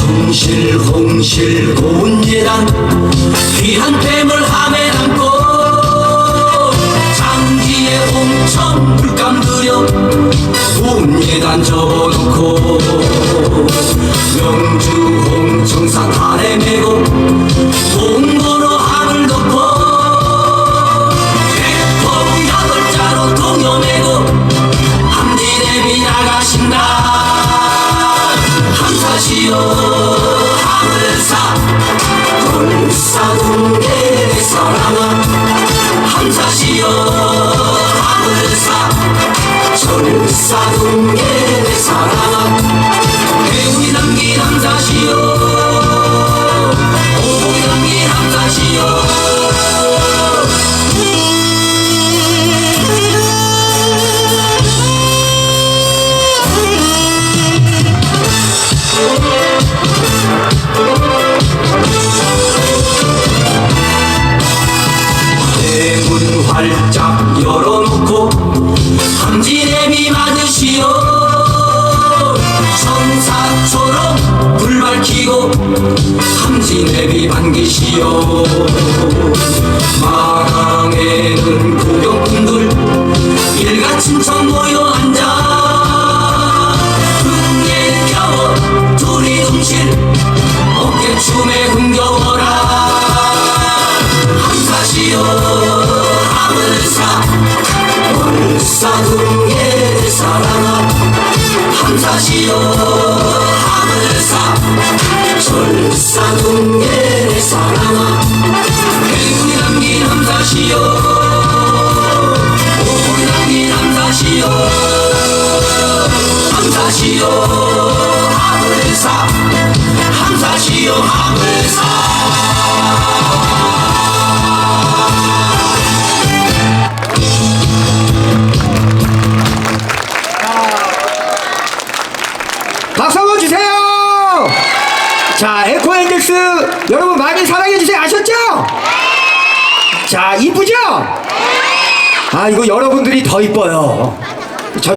숭실 홍실 고운 계단 귀한 뱀을 함에 담고 장지에 홍천 물감 들여 고운 계단 접어놓고 명주 홍청사 달에 메고 홍보로 함을 넣고 백범 여덟자로 동여매고 함대대비 나가신다. 감사시오 감사시여 감을사 전사동계 활짝 열어놓고 함지레비 맞으시오. 천사처럼 불 밝히고 함지레비 반기시오. 마당에는 구경꾼들 일가친 척 모여 앉아. 흥에 겨워 둘이 둥실 어깨춤에 흥겨워라. 함사시오 월사둥의 사랑아 함사시오 하늘사. 절사둥의 사랑아 배우이 담긴 함사시오 오이 담긴 함사시오 함사시오 하늘사. 함사시오 하늘사 자, 에코엔젤스 여러분 많이 사랑해 주세요. 아셨죠? 자, 이쁘죠? 아, 이거 여러분들이 더 이뻐요.